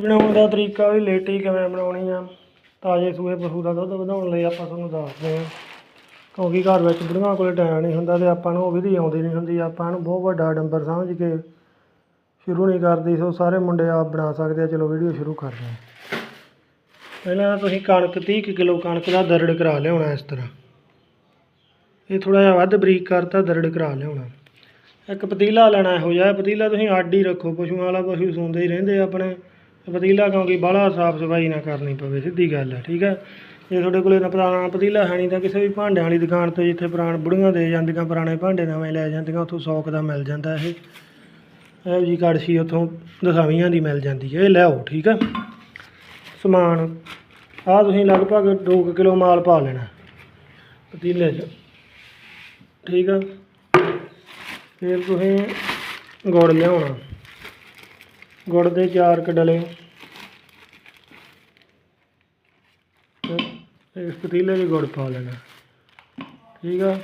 ਬਣਾਉਣ ਦਾ ਤਰੀਕਾ ਵੀ ਲੇਟੀ ਕਿਵੇਂ ਬਣਾਉਣੀ ਆ, ਤਾਜ਼ੇ ਸੂਏ ਪਸ਼ੂ ਦਾ ਦੁੱਧ ਵਧਾਉਣ ਲਈ ਆਪਾਂ ਤੁਹਾਨੂੰ ਦੱਸਦੇ ਹਾਂ। ਕਿਉਂਕਿ ਘਰ ਵਿੱਚ ਬੁੜੀਆਂ ਕੋਲ ਟਾਈਮ ਨਹੀਂ ਹੁੰਦਾ ਤੇ ਆਪਾਂ ਨੂੰ ਉਹ ਵਿਧੀ ਆਉਂਦੀ ਨਹੀਂ ਹੁੰਦੀ, ਆਪਾਂ ਨੂੰ ਬਹੁਤ ਵੱਡਾ ਡੰਬਰ ਸਮਝ ਕੇ ਸ਼ੁਰੂ ਨਹੀਂ ਕਰਦੀ, ਸੋ ਸਾਰੇ ਮੁੰਡੇ ਆਪ ਬਣਾ ਸਕਦੇ ਆ। ਚਲੋ ਵੀਡੀਓ ਸ਼ੁਰੂ ਕਰਦੇ ਹਾਂ। ਪਹਿਲਾਂ ਤੁਸੀਂ ਕਣਕ 30 ਕੁ ਕਿਲੋ ਕਣਕ ਦਾ ਦਰੜ ਕਰਾ ਲਿਆਉਣਾ ਇਸ ਤਰ੍ਹਾਂ। ਇਹ ਥੋੜਾ ਜਿਹਾ ਵੱਧ ਬਰੀਕ ਕਰਤਾ, ਦਰੜ ਕਰਾ ਲਿਆਉਣਾ। ਇੱਕ ਪਤੀਲਾ ਲੈਣਾ ਇਹੋ ਜਿਹਾ, ਪਤੀਲਾ ਤੁਸੀਂ ਅੱਡ ਹੀ ਰੱਖੋ, ਪਸ਼ੂਆਂ ਵਾਲਾ ਪਸ਼ੂ ਸੌਂਦੇ ਹੀ ਰਹਿੰਦੇ ਆਪਣੇ। ਪਤੀਲਾ ਕਿਉਂਕਿ ਬਾਹਲਾ ਸਾਫ਼ ਸਫ਼ਾਈ ਨਾ ਕਰਨੀ ਪਵੇ, ਸਿੱਧੀ ਗੱਲ ਹੈ, ਠੀਕ ਹੈ? ਜੇ ਤੁਹਾਡੇ ਕੋਲੇ ਨਾ ਪੁਰਾਣਾ ਪਤੀਲਾ ਹੈ ਨਹੀਂ ਤਾਂ ਕਿਸੇ ਵੀ ਭਾਂਡਿਆਂ ਵਾਲੀ ਦੁਕਾਨ ਤੋਂ ਜਿੱਥੇ ਪੁਰਾਣ ਬੁੜੀਆਂ ਦੇ ਜਾਂਦੀਆਂ ਪੁਰਾਣੇ ਭਾਂਡੇ ਨਵੇਂ ਲੈ ਜਾਂਦੀਆਂ, ਉੱਥੋਂ ਸੌਕ ਦਾ ਮਿਲ ਜਾਂਦਾ ਇਹ। ਇਹੋ ਜੀ ਕੜਛੀ ਉੱਥੋਂ ਦਸਾਵੀਆਂ ਦੀ ਮਿਲ ਜਾਂਦੀ ਹੈ, ਇਹ ਲਿਆਓ, ਠੀਕ ਹੈ? ਸਮਾਨ, ਆਹ ਤੁਸੀਂ ਲਗਭਗ 2 ਕਿਲੋ ਮਾਲ ਪਾ ਲੈਣਾ, ਪਤੀਲੇ 'ਚ, ਠੀਕ ਆ ਫਿਰ ਤੁਸੀਂ ਗੁੜ ਲਿਆਉਣਾ। ਗੁੜ ਦੇ ਚਾਰ ਕੁ ਡਲੇ। ਇਸ ਪਤੀਲੇ 'ਚ ਗੁੜ ਪਾ ਲੈਣਾ। ਠੀਕ ਆ?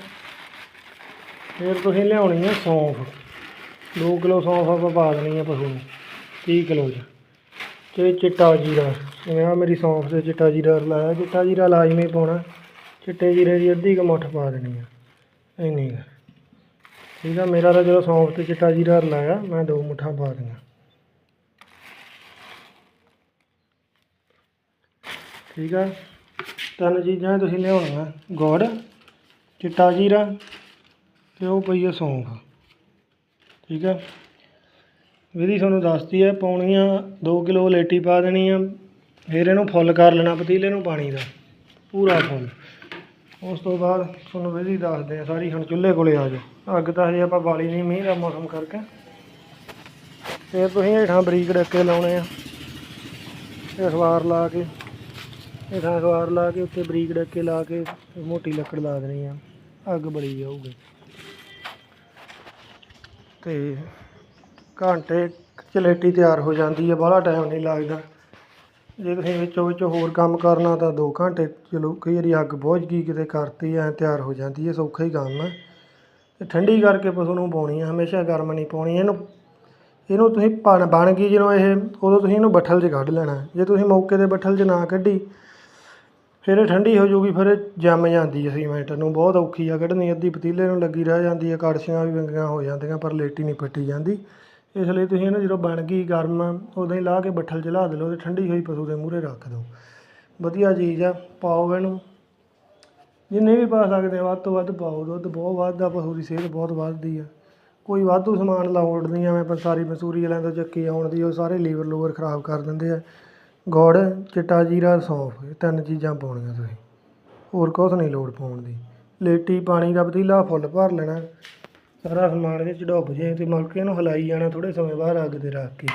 ਫਿਰ ਤੁਸੀਂ ਲਿਆਉਣੀ ਆ ਸੌਂਫ। 2 ਕਿਲੋ ਸੌਂਫ ਆਪਾਂ ਪਾ ਦੇਣੀ ਆ ਪਸ਼ੂ ਨੂੰ 30 ਕਿਲੋ 'ਚ। ਤੇ ਚਿੱਟਾ ਜੀਰਾ, ਜਿਵੇਂ ਆ ਮੇਰੀ ਸੌਂਫ ਤੇ ਚਿੱਟਾ ਜੀਰਾ ਲਾਇਆ, ਚਿੱਟਾ ਜੀਰਾ ਲਾਜ਼ਮੀ ਪਾਉਣਾ, ਚਿੱਟੇ ਜੀਰੇ ਦੀ ਅੱਧੀ ਕੁ ਮੁੱਠ ਪਾ ਦੇਣੀ ਆ। ਇੰਨੀ ਕੁ। ਠੀਕ ਆ? ਮੇਰਾ ਤਾਂ ਜਦੋਂ ਸੌਂਫ ਤੇ ਚਿੱਟਾ ਜੀਰਾ ਲਾਇਆ, ਮੈਂ ਦੋ ਮੁੱਠਾਂ ਪਾ ਦਿਆਂ ਠੀਕ ਆ। ਤਿੰਨ ਚੀਜ਼ਾਂ ਤੁਸੀਂ ਲਿਆਉਣੀਆਂ। ਗੁੜ, ਚਿੱਟਾ ਜੀਰਾ ਤੇ ਉਹ ਪਈ ਆ ਸੌਂਫ। ਠੀਕ ਆ। ਵਿਧੀ ਤੁਹਾਨੂੰ ਦੱਸਤੀ ਹੈ ਪਾਉਣੀਆਂ 2 ਕਿਲੋ ਲੇਟੀ ਪਾ ਦੇਣੀ ਆ। ਫਿਰ ਇਹਨੂੰ ਫੁੱਲ ਕਰ ਲੈਣਾ, ਪਤੀਲੇ ਨੂੰ ਪਾਣੀ ਦਾ। ਪੂਰਾ ਫੁੱਲ। ਉਸ ਤੋਂ ਬਾਅਦ ਤੁਹਾਨੂੰ ਵਿਧੀ ਦੱਸਦੇ ਆ, ਸਾਰੀ ਹੁਣ ਚੁੱਲ੍ਹੇ ਕੋਲੇ ਆ ਜਾਓ। ਅੱਗ ਤਾਂ ਹਜੇ ਆਪਾਂ ਬਾਲੀ ਨਹੀਂ, ਮੀਂਹ ਦਾ ਮੌਸਮ ਕਰਕੇ। ਫਿਰ ਤੁਸੀਂ ਹੇਠਾਂ ਬਰੀਕ ਡੱਕੇ ਲਾਉਣੇ ਆ। ਅਖਬਾਰ ਲਾ ਕੇ। ਹੇਠਾਂ ਅਖਬਾਰ ਲਾ ਕੇ, ਉੱਤੇ ਬਰੀਕ ਡੱਕੇ ਲਾ ਕੇ ਤੇ ਮੋਟੀ ਲੱਕੜ ਲਾ ਦੇਣੀ ਆ। ਅੱਗ ਬਲੀ ਜਾਊਗੀ। ਤੇ ਘੰਟੇ ਚਲੇਟੀ ਤਿਆਰ ਹੋ ਜਾਂਦੀ ਹੈ ਬਾਹਲਾ ਟਾਈਮ ਨਹੀਂ ਲੱਗਦਾ। ਜੇ ਤੁਸੀਂ ਵਿੱਚੋਂ ਵਿੱਚੋਂ ਹੋਰ ਕੰਮ ਕਰਨਾ ਤਾਂ 2 ਘੰਟੇ ਚਲੋ, ਕਈ ਵਾਰੀ ਅੱਗ ਬੁਝ ਗਈ, ਕਿਤੇ ਕਰਤੀ, ਐ ਤਿਆਰ ਹੋ ਜਾਂਦੀ ਹੈ ਸੌਖਾ ਹੀ ਕੰਮ ਹੈ ਤੇ ਠੰਡੀ ਕਰਕੇ ਪਸ਼ੂ ਨੂੰ ਪਾਉਣੀ ਹੈ ਹਮੇਸ਼ਾ ਗਰਮ ਨਹੀਂ ਪਾਉਣੀ। ਇਹਨੂੰ ਇਹਨੂੰ ਤੁਸੀਂ ਬਣ ਬਣ ਗਈ ਜਦੋਂ ਇਹ, ਉਦੋਂ ਤੁਸੀਂ ਇਹਨੂੰ ਬੱਠਲ 'ਚ ਕੱਢ ਲੈਣਾ। ਜੇ ਤੁਸੀਂ ਮੌਕੇ 'ਤੇ ਬੱਠਲ 'ਚ ਨਾ ਕੱਢੀ ਫਿਰ ਇਹ ਠੰਡੀ ਹੋ ਜਾਊਗੀ ਫਿਰ ਇਹ ਜੰਮ ਜਾਂਦੀ ਹੈ ਸੀਮੈਂਟ ਨੂੰ। ਬਹੁਤ ਔਖੀ ਆ, ਕੱਢਣੀ ਅੱਧੀ, ਪਤੀਲੇ ਨੂੰ ਲੱਗੀ ਰਹਿ ਜਾਂਦੀ ਹੈ ਕੜਛੀਆਂ ਵੀ ਵਿੰਗੀਆਂ ਹੋ ਜਾਂਦੀਆਂ, ਪਰ ਲੇਟੀ ਨਹੀਂ ਪੱਟੀ ਜਾਂਦੀ। ਇਸ ਲਈ ਤੁਸੀਂ ਇਹਨੂੰ ਜਦੋਂ ਬਣ ਗਈ ਗਰਮ, ਉਦੋਂ ਹੀ ਲਾ ਕੇ ਬੱਠਲ 'ਚ ਲਾ ਦੇ ਲਓ ਤੇ ਠੰਡੀ ਹੋਈ ਪਸ਼ੂ ਦੇ ਮੂਹਰੇ ਰੱਖ ਦਿਓ। ਵਧੀਆ ਚੀਜ਼ ਆ, ਪਾਓ ਇਹਨੂੰ। ਜਿੰਨੇ ਵੀ ਪਾ ਸਕਦੇ ਆ ਵੱਧ ਤੋਂ ਵੱਧ ਪਾਓ। ਦੁੱਧ ਬਹੁਤ ਵੱਧਦਾ, ਪਸ਼ੂ ਦੀ ਸਿਹਤ ਬਹੁਤ ਵੱਧਦੀ ਆ। ਕੋਈ ਵਾਧੂ ਸਮਾਨ ਲਾਉਣ ਨਹੀਂ ਐਵੇਂ ਪੰਸਾਰੀ, ਮਸੂਰੀ ਵਾਲਿਆਂ ਤੋਂ ਚੱਕੀ ਆਉਣ ਦੀ, ਉਹ ਸਾਰੇ ਲੀਵਰ ਲੂਵਰ ਖਰਾਬ ਕਰ ਦਿੰਦੇ ਆ। ਗੁੜ, ਚਿੱਟਾ ਜੀਰਾ, ਸੌਂਫ, ਇਹ ਤਿੰਨ ਚੀਜ਼ਾਂ ਪਾਉਣੀਆਂ ਤੁਸੀਂ। ਹੋਰ ਕੁਛ ਨਹੀਂ ਲੋੜ ਪਾਉਣ ਦੀ। ਲੇਟੀ ਪਾਣੀ ਦਾ ਪਤੀਲਾ ਫੁੱਲ ਭਰ ਲੈਣਾ। ਸਾਰਾ ਸਮਾਨ ਇਹਦੇ ਚ ਡੁੱਬ ਜੇ ਅਤੇ ਮਲਕੇ ਨੂੰ ਹਿਲਾਈ ਜਾਣਾ ਥੋੜ੍ਹੇ ਸਮੇਂ ਬਾਅਦ ਅੱਗ ਤੇ ਰੱਖ ਕੇ,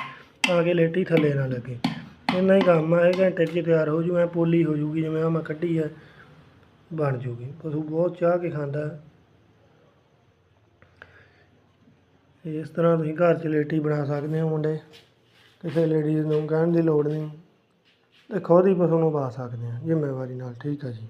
ਤਾਂ ਕਿ ਲੇਟੀ ਥੱਲੇ ਨਾ ਲੱਗੇ। ਇੰਨਾ ਹੀ ਕੰਮ ਆ, ਇਹ ਘੰਟੇ 'ਚ ਤਿਆਰ ਹੋ ਜੂ, ਐ ਪੋਲੀ ਹੋ ਜੂਗੀ, ਜਿਵੇਂ ਆ ਮੈਂ ਕੱਢੀ ਆ, ਬਣ ਜੂਗੀ। ਪਸ਼ੂ ਬਹੁਤ ਚਾਹ ਕੇ ਖਾਂਦਾ। ਇਸ ਤਰ੍ਹਾਂ ਤੁਸੀਂ ਘਰ 'ਚ ਲੇਟੀ ਬਣਾ ਸਕਦੇ ਹੋ ਮੁੰਡੇ। ਕਿਸੇ ਲੇਡੀਜ਼ ਨੂੰ ਕਹਿਣ ਦੀ ਲੋੜ ਨਹੀਂ। ਤੇ ਖੁਦ ਹੀ ਪਸ਼ੂ ਨੂੰ ਪਾ ਸਕਦੇ ਹਾਂ ਜ਼ਿੰਮੇਵਾਰੀ ਨਾਲ ਠੀਕ ਆ ਜੀ।